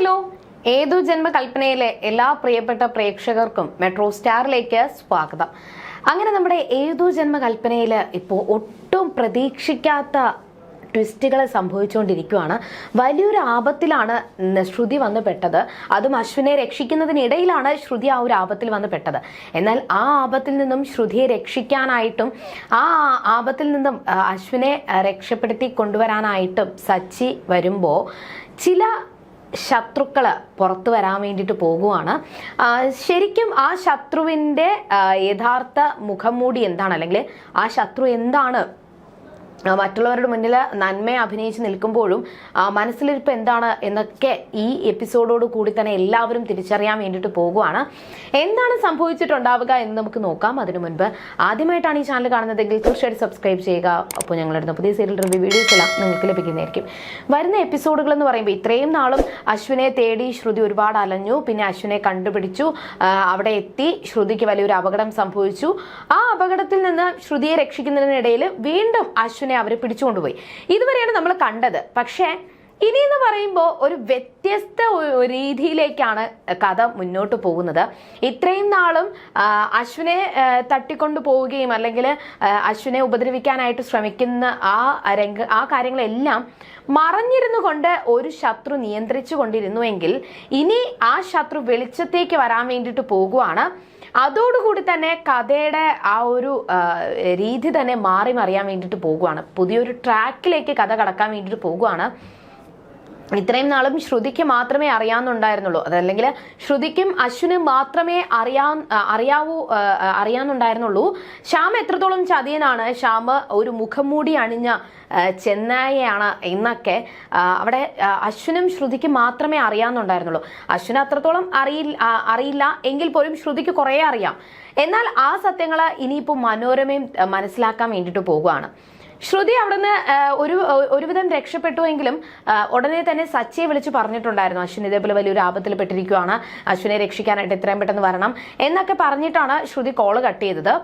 Hello ഏതു ജന്മകൽപ്പനയിലെ എല്ലാ പ്രിയപ്പെട്ട പ്രേക്ഷകർക്കും മെട്രോ സ്റ്റാറിലേക്ക് സ്വാഗതം. അങ്ങനെ നമ്മുടെ ഏതു ജന്മകൽപ്പനയിൽ ഇപ്പോൾ ഒട്ടും പ്രതീക്ഷിക്കാത്ത ട്വിസ്റ്റുകൾ സംഭവിച്ചുകൊണ്ടിരിക്കുകയാണ് വലിയൊരു ആപത്തിലാണ് ശ്രുതി വന്ന് പെട്ടത്. അതും അശ്വിനെ രക്ഷിക്കുന്നതിനിടയിലാണ് ശ്രുതി ആ ഒരു ആപത്തിൽ വന്ന് പെട്ടത്. എന്നാൽ ആ ആപത്തിൽ നിന്നും ശ്രുതിയെ രക്ഷിക്കാനായിട്ടും ആ ആപത്തിൽ നിന്നും അശ്വിനെ രക്ഷപ്പെടുത്തി കൊണ്ടുവരാനായിട്ടും സച്ചി വരുമ്പോൾ ചില ശത്രുക്കൾ പുറത്തു വരാൻ വേണ്ടിയിട്ട് പോകുവാണ്. ശരിക്കും ആ ശത്രുവിന്റെ യഥാർത്ഥ മുഖംമൂടി എന്താണ്? അല്ലെങ്കിൽ ആ ശത്രു എന്താണ് മറ്റുള്ളവരുടെ മുന്നിൽ നന്മയെ അഭിനയിച്ച് നിൽക്കുമ്പോഴും മനസ്സിലിരിപ്പ് എന്താണ് എന്നൊക്കെ ഈ എപ്പിസോഡോട് കൂടി തന്നെ എല്ലാവരും തിരിച്ചറിയാൻ വേണ്ടിയിട്ട് പോകുവാണ്. എന്താണ് സംഭവിച്ചിട്ടുണ്ടാവുക എന്ന് നമുക്ക് നോക്കാം. അതിനു മുൻപ് ആദ്യമായിട്ടാണ് ഈ ചാനൽ കാണുന്നതെങ്കിൽ തീർച്ചയായിട്ടും സബ്സ്ക്രൈബ് ചെയ്യുക. അപ്പോൾ ഞങ്ങളുടെ പുതിയ സീരിയൽ റിവ്യൂ വീഡിയോസ് എല്ലാം നിങ്ങൾക്ക് ലഭിക്കുന്നതായിരിക്കും. വരുന്ന എപ്പിസോഡുകൾ എന്ന് പറയുമ്പോൾ ഇത്രയും നാളും അശ്വിനെ തേടി ശ്രുതി ഒരുപാട് അലഞ്ഞു. പിന്നെ അശ്വിനെ കണ്ടുപിടിച്ചു. അവിടെ എത്തി ശ്രുതിക്ക് വലിയൊരു അപകടം സംഭവിച്ചു. ആ അപകടത്തിൽ നിന്ന് ശ്രുതിയെ രക്ഷിക്കുന്നതിനിടയിൽ വീണ്ടും അശ്വിനെ അവർ പിടിച്ചുകൊണ്ടുപോയി. ഇതുവരെയാണ് നമ്മൾ കണ്ടത്. പക്ഷേ ഇനി എന്ന് പറയുമ്പോൾ ഒരു വ്യത്യസ്ത രീതിയിലേക്കാണ് കഥ മുന്നോട്ട് പോകുന്നത്. ഇത്രയും നാളും അശ്വിനെ തട്ടിക്കൊണ്ടു പോവുകയും അല്ലെങ്കിൽ അശ്വിനെ ഉപദ്രവിക്കാനായിട്ട് ശ്രമിക്കുന്ന ആ രംഗ ആ കാര്യങ്ങളെല്ലാം മറഞ്ഞിരുന്നു കൊണ്ട് ഒരു ശത്രു നിയന്ത്രിച്ചു കൊണ്ടിരുന്നുവെങ്കിൽ ഇനി ആ ശത്രു വെളിച്ചത്തേക്ക് വരാൻ വേണ്ടിയിട്ട് പോകുവാണ്. അതോടുകൂടി തന്നെ കഥയുടെ ആ ഒരു രീതി തന്നെ മാറി മറിയാൻ വേണ്ടിയിട്ട് പോകുവാണ്. പുതിയൊരു ട്രാക്കിലേക്ക് കഥ കടക്കാൻ വേണ്ടിയിട്ട് പോകുവാണ്. ഇത്രയും നാളും ശ്രുതിക്ക് മാത്രമേ അറിയാവുന്നുണ്ടായിരുന്നുള്ളൂ അതല്ലെങ്കിൽ ശ്രുതിക്കും അശ്വിനും മാത്രമേ അറിയാ അറിയാവൂ അറിയാവുന്നുണ്ടായിരുന്നുള്ളൂ ശ്യാം എത്രത്തോളം ചതിയനാണ്? ശ്യാം ഒരു മുഖംമൂടി അണിഞ്ഞ ചെന്നായയാണ് എന്നൊക്കെ അവിടെ അശ്വിനും ശ്രുതിക്ക് മാത്രമേ അറിയാവുന്നുണ്ടായിരുന്നുള്ളൂ അശ്വിന് അത്രത്തോളം അറിയില്ല അറിയില്ല എങ്കിൽ പോലും ശ്രുതിക്ക് കുറേ അറിയാം. എന്നാൽ ആ സത്യങ്ങൾ ഇനിയിപ്പോൾ മനോരമയും മനസ്സിലാക്കാൻ വേണ്ടിയിട്ട് പോകുകയാണ് ശ്രുതി അവിടുന്ന് ഒരു ഒരുവിധം രക്ഷപ്പെട്ടുവെങ്കിലും ഉടനെ തന്നെ സച്ചിയെ വിളിച്ച് പറഞ്ഞിട്ടുണ്ടായിരുന്നു. അശ്വിൻ ഇതേപോലെ വലിയൊരു ആപത്തിൽ പെട്ടിരിക്കുകയാണ്. അശ്വിനെ രക്ഷിക്കാനായിട്ട് എത്രയും പെട്ടെന്ന് വരണം എന്നൊക്കെ പറഞ്ഞിട്ടാണ് ശ്രുതി കോൾ കട്ട് ചെയ്തത്.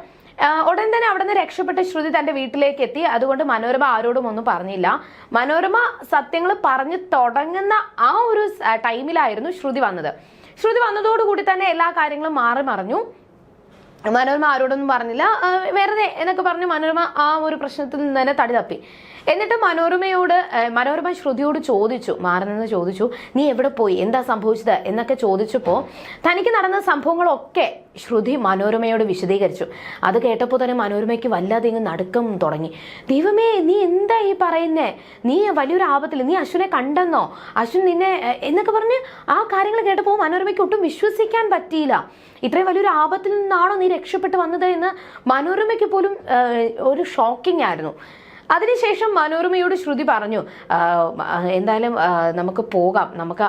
ഉടൻ തന്നെ അവിടുന്ന് രക്ഷപ്പെട്ട് ശ്രുതി തന്റെ വീട്ടിലേക്ക് എത്തി. അതുകൊണ്ട് മനോരമ ആരോടും ഒന്നും പറഞ്ഞില്ല. മനോരമ സത്യങ്ങൾ പറഞ്ഞു തുടങ്ങുന്ന ആ ഒരു ടൈമിലായിരുന്നു ശ്രുതി വന്നത്. ശ്രുതി വന്നതോടുകൂടി തന്നെ എല്ലാ കാര്യങ്ങളും മാറി മറിഞ്ഞു. മനോരമ ആരോടൊന്നും പറഞ്ഞില്ല. വെറുതെ എന്നൊക്കെ പറഞ്ഞ് മനോരമ ആ ഒരു പ്രശ്നത്തിൽ നിന്ന് തന്നെ തടി തപ്പി. എന്നിട്ട് മനോരമയോട് മനോരമ ശ്രുതിയോട് ചോദിച്ചു മാറുന്ന ചോദിച്ചു നീ എവിടെ പോയി? എന്താ സംഭവിച്ചത്? എന്നൊക്കെ ചോദിച്ചപ്പോൾ തനിക്ക് നടന്ന സംഭവങ്ങളൊക്കെ ശ്രുതി മനോരമയോട് വിശദീകരിച്ചു. അത് കേട്ടപ്പോൾ തന്നെ മനോരമയ്ക്ക് വല്ലാതെ ഇങ്ങ് നടുക്കം തുടങ്ങി. ദൈവമേ നീ എന്താ ഈ പറയുന്നേ? നീ വലിയൊരു ആപത്തിൽ നീ അശ്വിനെ കണ്ടെന്നോ? അശ്വിൻ നിന്നെ എന്നൊക്കെ പറഞ്ഞ് ആ കാര്യങ്ങൾ കേട്ടപ്പോൾ മനോരമയ്ക്ക് ഒട്ടും വിശ്വസിക്കാൻ പറ്റിയില്ല. ഇത്രയും വലിയൊരു ആപത്തിൽ നിന്നാണോ നീ രക്ഷപ്പെട്ട് വന്നത് എന്ന് മനോരമയ്ക്ക് പോലും ഒരു ഷോക്കിംഗ് ആയിരുന്നു. അതിനുശേഷം മനോരമയോട് ശ്രുതി പറഞ്ഞു എന്തായാലും നമുക്ക് പോകാം. നമുക്ക്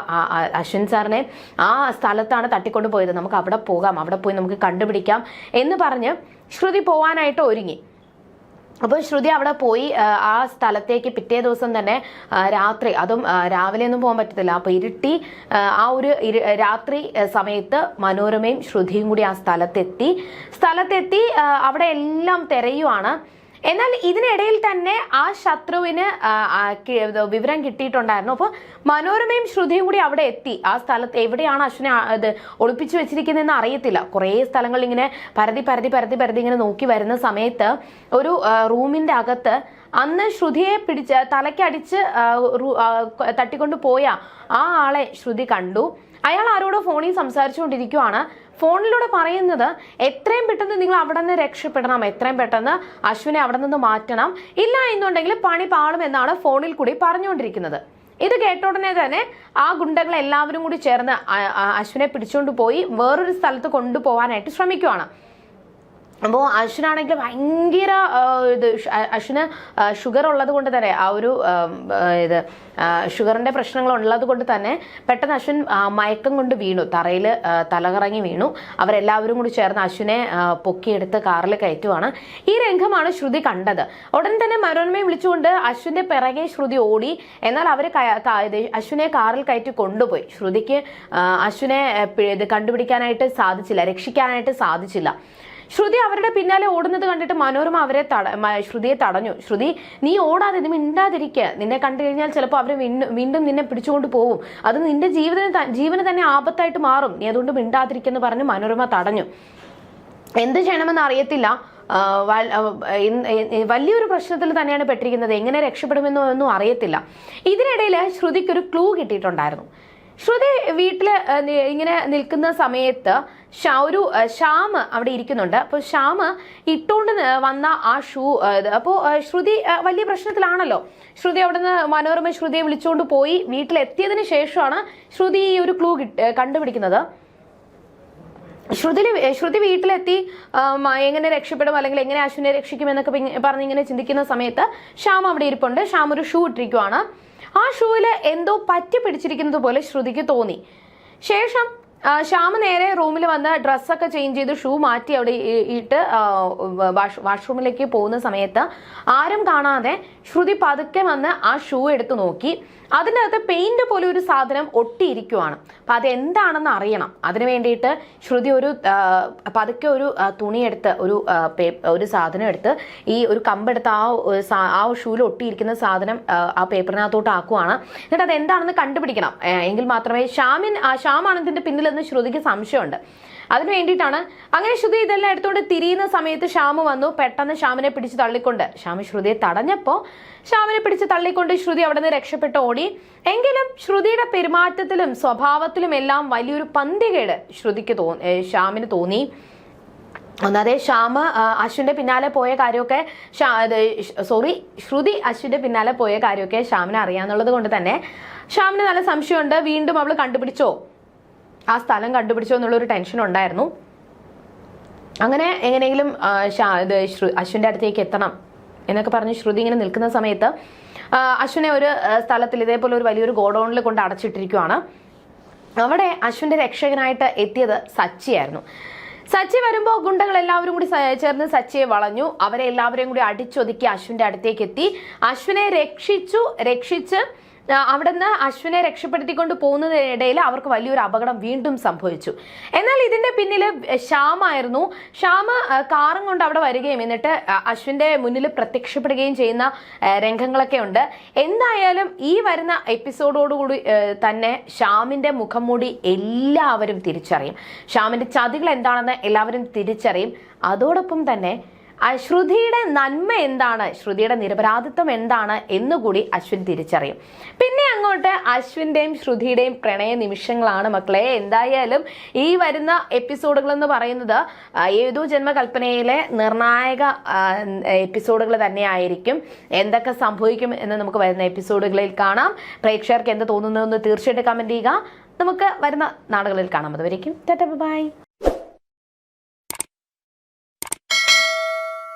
അശ്വിൻ സാറിനെ ആ സ്ഥലത്താണ് തട്ടിക്കൊണ്ട് പോയത്. നമുക്ക് അവിടെ പോകാം. അവിടെ പോയി നമുക്ക് കണ്ടുപിടിക്കാം. എന്ന് പറഞ്ഞ് ശ്രുതി പോവാനായിട്ട് ഒരുങ്ങി. അപ്പോൾ ശ്രുതി അവിടെ പോയി ആ, സ്ഥലത്തേക്ക് പിറ്റേ ദിവസം തന്നെ രാത്രി അതും രാവിലെ ഒന്നും പോകാൻ പറ്റത്തില്ല. അപ്പോൾ ഇരുട്ടി ആ ഒരു രാത്രി സമയത്ത് മനോരമയും ശ്രുതിയും കൂടി ആ സ്ഥലത്തെത്തി. സ്ഥലത്തെത്തി അവിടെ എല്ലാം തിരയുവാണ്. എന്നാൽ ഇതിനിടയിൽ തന്നെ ആ ശത്രുവിന് വിവരം കിട്ടിയിട്ടുണ്ടായിരുന്നു. അപ്പോൾ മനോരമയും ശ്രുതിയും കൂടി അവിടെ എത്തി. ആ സ്ഥലത്ത് എവിടെയാണ് അശ്വിനെ ഇത് ഒളിപ്പിച്ചു വെച്ചിരിക്കുന്നതെന്ന് അറിയത്തില്ല. കുറേ സ്ഥലങ്ങളിൽ ഇങ്ങനെ പരതി പരതി പരതി പരതി ഇങ്ങനെ നോക്കി വരുന്ന സമയത്ത് ഒരു റൂമിന്റെ അകത്ത് അന്ന് ശ്രുതിയെ പിടിച്ച് തലയ്ക്കടിച്ച് തട്ടിക്കൊണ്ട് പോയ ആ ആളെ ശ്രുതി കണ്ടു. അയാൾ ആരോടോ ഫോണിൽ സംസാരിച്ചുകൊണ്ടിരിക്കുവാണ്. ഫോണിലൂടെ പറയുന്നത് എത്രയും പെട്ടെന്ന് നിങ്ങൾ അവിടെ നിന്ന് രക്ഷപ്പെടണം എത്രയും പെട്ടെന്ന് അശ്വിനെ അവിടെ നിന്ന് മാറ്റണം. ഇല്ല എന്നുണ്ടെങ്കിൽ പണി പാളും എന്നാണ് ഫോണിൽ കൂടി പറഞ്ഞുകൊണ്ടിരിക്കുന്നത്. ഇത് കേട്ട ഉടനെ തന്നെ ആ ഗുണ്ടകൾ എല്ലാവരും കൂടി ചേർന്ന് അശ്വിനെ പിടിച്ചുകൊണ്ട് പോയി വേറൊരു സ്ഥലത്ത് കൊണ്ടുപോകാനായിട്ട് ശ്രമിക്കുവാണ്. അപ്പോൾ അശ്വിനാണെങ്കിൽ ഭയങ്കര ഇത് അശ്വിന് ഷുഗർ ഉള്ളത് കൊണ്ട് തന്നെ ആ ഒരു ഇത് ഷുഗറിന്റെ പ്രശ്നങ്ങൾ ഉള്ളത് കൊണ്ട് തന്നെ പെട്ടെന്ന് അശ്വിൻ മയക്കം കൊണ്ട് വീണു. തറയിൽ തലകറങ്ങി വീണു. അവരെല്ലാവരും കൂടി ചേർന്ന് അശ്വിനെ പൊക്കിയെടുത്ത് കാറിൽ കയറ്റുവാണ്. ഈ രംഗമാണ് ശ്രുതി കണ്ടത്. ഉടൻ തന്നെ മനോരമയെ വിളിച്ചുകൊണ്ട് അശ്വിന്റെ പിറകെ ശ്രുതി ഓടി. എന്നാൽ അവർ അശ്വിനെ കാറിൽ കയറ്റി കൊണ്ടുപോയി. ശ്രുതിക്ക് അശ്വിനെ കണ്ടുപിടിക്കാനായിട്ട് സാധിച്ചില്ല രക്ഷിക്കാനായിട്ട് സാധിച്ചില്ല. ശ്രുതി അവരുടെ പിന്നാലെ ഓടുന്നത് കണ്ടിട്ട് മനോരമ അവരെ തട ശ്രുതിയെ തടഞ്ഞു. ശ്രുതി നീ ഓടാതെ നീ മിണ്ടാതിരിക്കുക നിന്നെ കണ്ടു കഴിഞ്ഞാൽ ചിലപ്പോൾ അവർ വീണ്ടും നിന്നെ പിടിച്ചുകൊണ്ട് പോകും. അത് നിന്റെ ജീവിതം ജീവന് തന്നെ ആപത്തായിട്ട് മാറും. നീ അതുകൊണ്ട് മിണ്ടാതിരിക്കുന്നു പറഞ്ഞ് മനോരമ തടഞ്ഞു. എന്ത് ചെയ്യണമെന്ന് അറിയത്തില്ല. വലിയൊരു പ്രശ്നത്തിൽ തന്നെയാണ് പെട്ടിരിക്കുന്നത്. എങ്ങനെ രക്ഷപ്പെടുമെന്നോ ഒന്നും അറിയത്തില്ല. ഇതിനിടയിൽ ശ്രുതിക്കൊരു ക്ലൂ കിട്ടിയിട്ടുണ്ടായിരുന്നു. ശ്രുതി വീട്ടിൽ ഇങ്ങനെ നിൽക്കുന്ന സമയത്ത് ഒരു ശ്യാം അവിടെ ഇരിക്കുന്നുണ്ട്. അപ്പോൾ ശ്യാം ഇട്ടുകൊണ്ട് വന്ന ആ ഷൂ അപ്പോൾ ശ്രുതി വലിയ പ്രശ്നത്തിലാണല്ലോ. ശ്രുതി അവിടെ നിന്ന് മനോരമ ശ്രുതിയെ വിളിച്ചുകൊണ്ട് പോയി. വീട്ടിലെത്തിയതിന് ശേഷമാണ് ശ്രുതി ഈ ഒരു ക്ലൂ കണ്ടുപിടിക്കുന്നത്. ശ്രുതി ശ്രുതി വീട്ടിലെത്തി എങ്ങനെ രക്ഷപ്പെടും അല്ലെങ്കിൽ എങ്ങനെ അശ്വിനെ രക്ഷിക്കും എന്നൊക്കെ പറഞ്ഞ് ഇങ്ങനെ ചിന്തിക്കുന്ന സമയത്ത് ശ്യാം അവിടെ ഇരിപ്പുണ്ട്. ശ്യാം ഒരു ഷൂ ഇട്ടിരിക്കുവാണ്. ആ ഷൂവിൽ എന്തോ പറ്റി പിടിച്ചിരിക്കുന്നത് പോലെ ശ്രുതിക്ക് തോന്നി. ശേഷം ആ, ശ്യാം നേരെ റൂമിൽ വന്ന് ഡ്രസ്സൊക്കെ ചേഞ്ച് ചെയ്ത് ഷൂ മാറ്റി അവിടെ ഇട്ട് വാഷ്റൂമിലേക്ക് പോകുന്ന സമയത്ത് ആരും കാണാതെ ശ്രുതി പതുക്കെ വന്ന് ആ ഷൂ എടുത്ത് നോക്കി. അതിന്റെ അകത്ത് പെയിന്റ് പോലെ ഒരു സാധനം ഒട്ടിയിരിക്കുവാണ്. അപ്പം അതെന്താണെന്ന് അറിയണം. അതിന് വേണ്ടിയിട്ട് ശ്രുതി ഒരു പതുക്കെ ഒരു തുണിയെടുത്ത് ഒരു ഒരു സാധനം എടുത്ത് ഈ ഒരു കമ്പെടുത്ത് ആ ആ ഷൂവിൽ ഒട്ടിയിരിക്കുന്ന സാധനം ആ, പേപ്പറിനകത്തോട്ട് ആക്കുവാണ്. എന്നിട്ട് അത് എന്താണെന്ന് കണ്ടുപിടിക്കണം എങ്കിൽ മാത്രമേ ശ്യാമിൻ ആ, ശ്യാമാണ് ഇതിന്റെ പിന്നിലെന്ന് ശ്രുതിക്ക് സംശയമുണ്ട്. അതിനു വേണ്ടിയിട്ടാണ് അങ്ങനെ ശ്രുതി ഇതെല്ലാം എടുത്തുകൊണ്ട് തിരിയുന്ന സമയത്ത് ശ്യാമ് വന്നു. പെട്ടെന്ന് ശ്യാമിനെ പിടിച്ച് തള്ളിക്കൊണ്ട്. ശ്യാമ് ശ്രുതിയെ തടഞ്ഞപ്പോൾ ശ്യാമിനെ പിടിച്ച് തള്ളിക്കൊണ്ട് ശ്രുതി അവിടെ നിന്ന് രക്ഷപ്പെട്ട് ഓടി. എങ്കിലും ശ്രുതിയുടെ പെരുമാറ്റത്തിലും സ്വഭാവത്തിലും എല്ലാം വലിയൊരു പന്തികേട് ശ്രുതിക്ക് തോന്നി ശ്യാമിന് തോന്നി. ഒന്നാതെ ശ്യാമ അശ്വിന്റെ പിന്നാലെ പോയ കാര്യമൊക്കെ സോറി ശ്രുതി അശ്വിന്റെ പിന്നാലെ പോയ കാര്യമൊക്കെ ശ്യാമിനെ അറിയാന്നുള്ളത് കൊണ്ട് തന്നെ ശ്യാമിന് നല്ല സംശയമുണ്ട്. വീണ്ടും അവൾ കണ്ടുപിടിച്ചോ? ആ സ്ഥലം കണ്ടുപിടിച്ചോ എന്നുള്ളൊരു ടെൻഷൻ ഉണ്ടായിരുന്നു. അങ്ങനെ എങ്ങനെയെങ്കിലും ഇത് അശ്വിന്റെ അടുത്തേക്ക് എത്തണം എന്നൊക്കെ പറഞ്ഞ് ശ്രുതി ഇങ്ങനെ നിൽക്കുന്ന സമയത്ത് അശ്വിനെ ഒരു സ്ഥലത്തിൽ ഇതേപോലെ ഒരു വലിയൊരു ഗോഡൗണിൽ കൊണ്ട് അടച്ചിട്ടിരിക്കുവാണ്. അവിടെ അശ്വിന്റെ രക്ഷകനായിട്ട് എത്തിയത് സച്ചിയായിരുന്നു സച്ചി വരുമ്പോൾ ഗുണ്ടകൾ എല്ലാവരും കൂടി ചേർന്ന് സച്ചിയെ വളഞ്ഞു. അവരെ എല്ലാവരെയും കൂടി അടിച്ചൊതുക്കി അശ്വിന്റെ അടുത്തേക്ക് എത്തി. അശ്വിനെ രക്ഷിച്ചു രക്ഷിച്ച് അവിടുന്ന് അശ്വിനെ രക്ഷപ്പെടുത്തിക്കൊണ്ട് പോകുന്നതിനിടയിൽ അവർക്ക് വലിയൊരു അപകടം വീണ്ടും സംഭവിച്ചു. എന്നാൽ ഇതിന്റെ പിന്നിൽ ശ്യാമായിരുന്നു. ശ്യാമ കാറും കൊണ്ട് അവിടെ വരികയും എന്നിട്ട് അശ്വിന്റെ മുന്നിൽ പ്രത്യക്ഷപ്പെടുകയും ചെയ്യുന്ന രംഗങ്ങളൊക്കെ ഉണ്ട്. എന്തായാലും ഈ വരുന്ന എപ്പിസോഡോടുകൂടി തന്നെ ശ്യാമിന്റെ മുഖം മൂടി എല്ലാവരും തിരിച്ചറിയും. ശ്യാമിന്റെ ചതികൾ എന്താണെന്ന് എല്ലാവരും തിരിച്ചറിയും. അതോടൊപ്പം തന്നെ ശ്രുതിയുടെ നന്മ എന്താണ്? ശ്രുതിയുടെ നിരപരാധിത്വം എന്താണ് എന്നുകൂടി അശ്വിൻ തിരിച്ചറിയും. പിന്നെ അങ്ങോട്ട് അശ്വിന്റെയും ശ്രുതിയുടെയും പ്രണയ നിമിഷങ്ങളാണ് മക്കളെ. എന്തായാലും ഈ വരുന്ന എപ്പിസോഡുകൾ എന്ന് പറയുന്നത് ഏതോ ജന്മകൽപ്പനയിലെ നിർണായക എപ്പിസോഡുകൾ തന്നെയായിരിക്കും. എന്തൊക്കെ സംഭവിക്കും എന്ന് നമുക്ക് വരുന്ന എപ്പിസോഡുകളിൽ കാണാം. പ്രേക്ഷകർക്ക് എന്ത് തോന്നുന്നു എന്ന് തീർച്ചയായിട്ടും കമന്റ് ചെയ്യുക. നമുക്ക് വരുന്ന നാടുകളിൽ കാണാം. അതുവരേക്കും ബൈ.